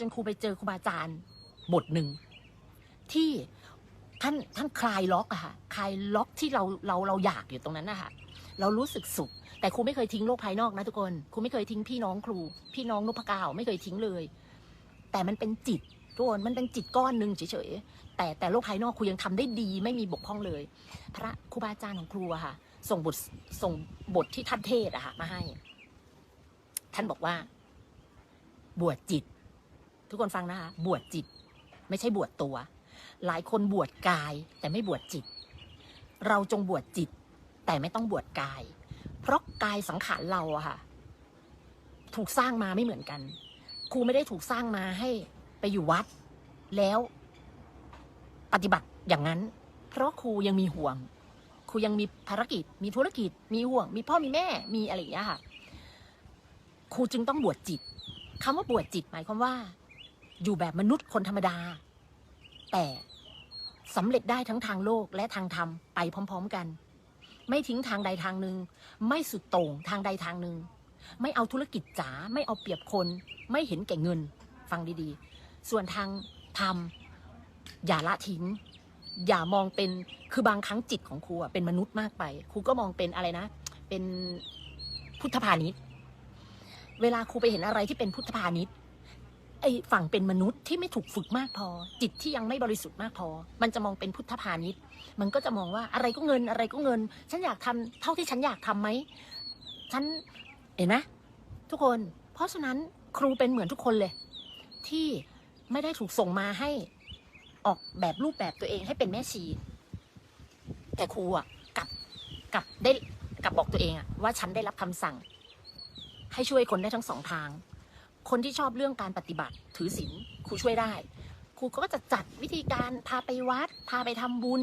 จนครูไปเจอครูบาอาจารย์ บทหนึ่ง ที่ท่านท่านคลายล็อกอะค่ะคลายล็อกที่เราเราเราอยากอยู่ตรงนั้นนะคะเรารู้สึกสุข แต่ครูไม่เคยทิ้งโลกภายนอกนะทุกคนครูไม่เคยทิ้งพี่น้องครู พี่น้องนพเก้าไม่เคยทิ้งเลย แต่มันเป็นจิตทุกคนมันเป็นจิตก้อนหนึ่งเฉยๆแต่แต่โลกภายนอกครูยังทำได้ดี ไม่มีบกพร่องเลย พระครูบาอาจารย์ของครูอะค่ะ ส่งบทส่งบทที่ท่านเทศอะค่ะมาให้ ท่านบอกว่า บวชจิต ทุกคนฟังนะคะ บวชจิต ไม่ใช่บวชตัว หลายคนบวชกายแต่ไม่บวชจิต เราจงบวชจิต แต่ไม่ต้องบวชกาย เพราะกายสังขารเราอะค่ะ ถูกสร้างมาไม่เหมือนกัน ครูไม่ได้ถูกสร้างมาให้ไปอยู่วัด แล้วปฏิบัติอย่างนั้น เพราะครูยังมีห่วง ครูยังมีภารกิจ มีธุรกิจ มีห่วง มีพ่อมีแม่ มีอะไรอย่างเงี้ยค่ะ ครูจึงต้องบวชจิตคำว่าบวชจิตหมายความว่า อยู่แบบมนุษย์คนธรรมดา แต่สำเร็จได้ทั้งทางโลกและทางธรรมไปพร้อม ๆ กัน ไม่ทิ้งทางใดทางหนึ่ง ไม่สุดโต่งทางใดทางหนึ่ง ไม่เอาธุรกิจจ๋าไม่เอาเปรียบคน ไม่เห็นแก่เงิน ฟังดีๆ ส่วนทางธรรมอย่าละทิ้งอย่ามองเป็นคือบางครั้งจิตของครูเป็นมนุษย์มากไปครูก็มองเป็นอะไรนะ เป็นพุทธพาณิชย์ เวลาครูไปเห็นอะไรที่เป็นพุทธพาณิชย์ ไอ้ฝั่งเป็นมนุษย์ที่ไม่ถูกฝึกมากพอ จิตที่ยังไม่บริสุทธิ์มากพอ มันจะมองเป็นพุทธพาณิชย์ มันก็จะมองว่าอะไรก็เงินอะไรก็เงิน ฉันอยากทำเท่าที่ฉันอยากทำไหมฉันเห็นไหมทุกคน เพราะฉะนั้นครูเป็นเหมือนทุกคนเลย ที่ไม่ได้ถูกส่งมาให้ออกแบบรูปแบบตัวเองให้เป็นแม่ชี แต่ครูอะกลับกลับได้กลับบอกตัวเองอะว่าฉันได้รับคำสั่ง ให้ช่วยคนได้ทั้งสองทาง คนที่ชอบเรื่องการปฏิบัติถือศีลครูช่วยได้ ครูก็จะจัดวิธีการพาไปวัด พาไปทำบุญ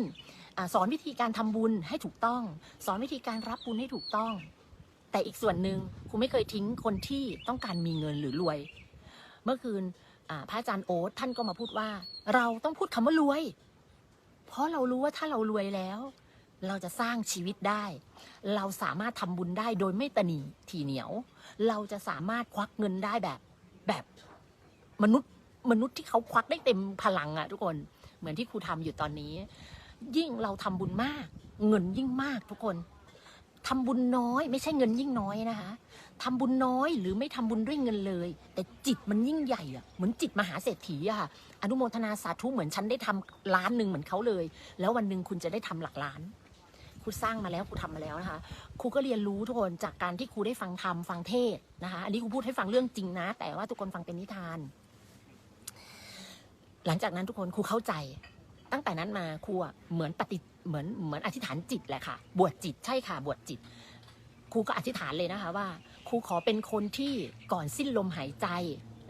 อสอนวิธีการทำบุญให้ถูกต้อง สอนวิธีการรับบุญให้ถูกต้อง แต่อีกส่วนหนึ่งครูไม่เคยทิ้งคนที่ต้องการมีเงินหรือรวย เมื่อคืนพระอาจารย์โอ๊ตท่านก็มาพูดว่า เราต้องพูดคำว่ารวย เพราะเรารู้ว่าถ้าเรารวยแล้ว เราจะสร้างชีวิตได้ เราสามารถทำบุญได้โดยไม่ตนีทีเหนียว เราจะสามารถควักเงินได้แบบ แบบมนุษย์มนุษย์ที่เขาควักได้เต็มพลังอะทุกคนเหมือนที่ครูทำอยู่ตอนนี้ ยิ่งเราทำบุญมาก เงินยิ่งมากทุกคนทำบุญน้อยไม่ใช่เงินยิ่งน้อยนะคะทำบุญน้อยหรือไม่ทำบุญด้วยเงินเลย แต่จิตมันยิ่งใหญ่อะเหมือนจิตมหาเศรษฐีอะค่ะอนุโมทนาสาธุเหมือนฉันได้ทำล้านหนึ่งเหมือนเขาเลย แล้ววันหนึ่งคุณจะได้ทำหลักล้าน ครูสร้างมาแล้วครูทำมาแล้วนะคะครูก็เรียนรู้ทุกคนจากการที่ครูได้ฟังธรรมฟังเทศนะคะอันนี้ครูพูดให้ฟังเรื่องจริงนะ แต่ว่าทุกคนฟังเป็นนิทาน หลังจากนั้นทุกคนครูเข้าใจ ตั้งแต่นั้นมาครูเหมือนปฏิเหมือนเหมือนอธิษฐานจิตแหละค่ะ บวชจิตใช่ค่ะบวชจิตครูก็อธิษฐานเลยนะคะว่าครูขอเป็นคนที่ก่อนสิ้นลมหายใจ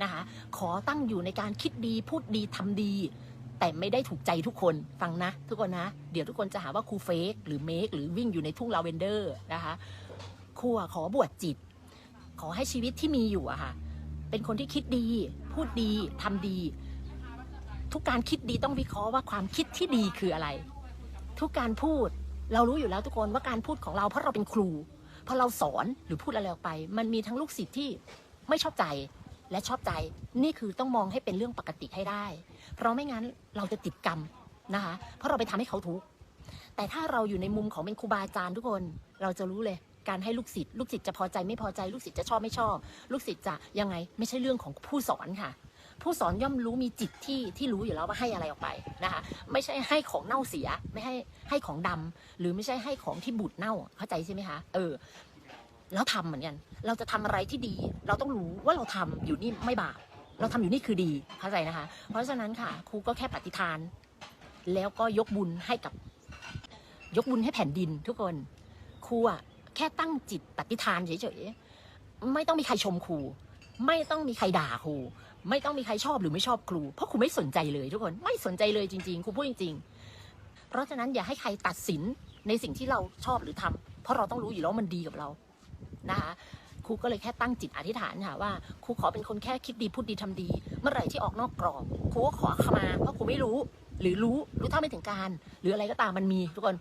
นะคะ ขอตั้งอยู่ในการคิดดีพูดดีทำดี แต่ไม่ได้ถูกใจทุกคนฟังนะ ทุกคนนะ เดี๋ยวทุกคนจะหาว่าครูเฟกหรือเมคหรือวิ่งอยู่ในทุ่งลาเวนเดอร์นะคะครูขอบวชจิต ขอให้ชีวิตที่มีอยู่อะค่ะ เป็นคนที่คิดดี พูดดีทำดี ทุกการคิดดีต้องวิเคราะห์ว่าความคิดที่ดีคืออะไร ทุกการพูดเรารู้อยู่แล้วทุกคนว่าการพูดของเราเพราะเราเป็นครูพอเราสอนหรือพูดอะไรออกไป มันมีทั้งลูกศิษย์ที่ไม่ชอบใจ และชอบใจนี่คือต้องมองให้เป็นเรื่องปกติให้ได้ เพราะไม่งั้นเราจะติดกรรมนะคะ เพราะเราไปทำให้เขาทุกข์แต่ถ้าเราอยู่ในมุมของเป็นครูบาอาจารย์ทุกคนเราจะรู้เลยการให้ลูกศิษย์ลูกศิษย์จะพอใจไม่พอใจลูกศิษย์จะชอบไม่ชอบ ลูกศิษย์จะยังไงไม่ใช่เรื่องของผู้สอนค่ะ ผู้สอนย่อมรู้มีจิตที่ที่รู้อยู่แล้วว่าให้อะไรออกไปนะคะ ไม่ใช่ให้ของเน่าเสีย ไม่ให้ให้ของดำหรือไม่ใช่ให้ของที่บูดเน่าเข้าใจใช่ไหมคะเออ แล้วทำเหมือนกัน เราจะทำอะไรที่ดี เราต้องรู้ว่าเราทำอยู่นี่ไม่บาป เราทำอยู่นี่คือดี เข้าใจนะคะ เพราะฉะนั้นค่ะครูก็แค่ปฏิทาน แล้วก็ยกบุญให้กับ ยกบุญให้แผ่นดินทุกคน ครูอะแค่ตั้งจิตปฏิทานเฉยๆ ไม่ต้องมีใครชมครู ไม่ต้องมีใครด่าครู ไม่ต้องมีใครชอบหรือไม่ชอบครู เพราะครูไม่สนใจเลยทุกคน ไม่สนใจเลยจริงๆ ครูพูดจริงๆ เพราะฉะนั้นอย่าให้ใครตัดสินในสิ่งที่เราชอบหรือทำเพราะเราต้องรู้อยู่แล้วมันดีกับเรา นะคะครูก็เลยแค่ตั้งจิตอธิษฐานค่ะว่าครูขอเป็นคนแค่คิดดีพูดดีทำดี เมื่อไหร่ที่ออกนอกกรอบครูก็ขอขมาเพราะครูไม่รู้ หรือรู้รู้เท่าไม่ถึงการ หรืออะไรก็ตามมันมี ทุกคน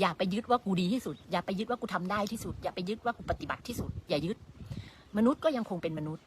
อย่าไปยึดว่ากูดีที่สุด อย่าไปยึดว่ากูทำได้ที่สุด อย่าไปยึดว่ากูปฏิบัติที่สุด อย่ายึด มนุษย์ก็ยังคงเป็นมนุษย์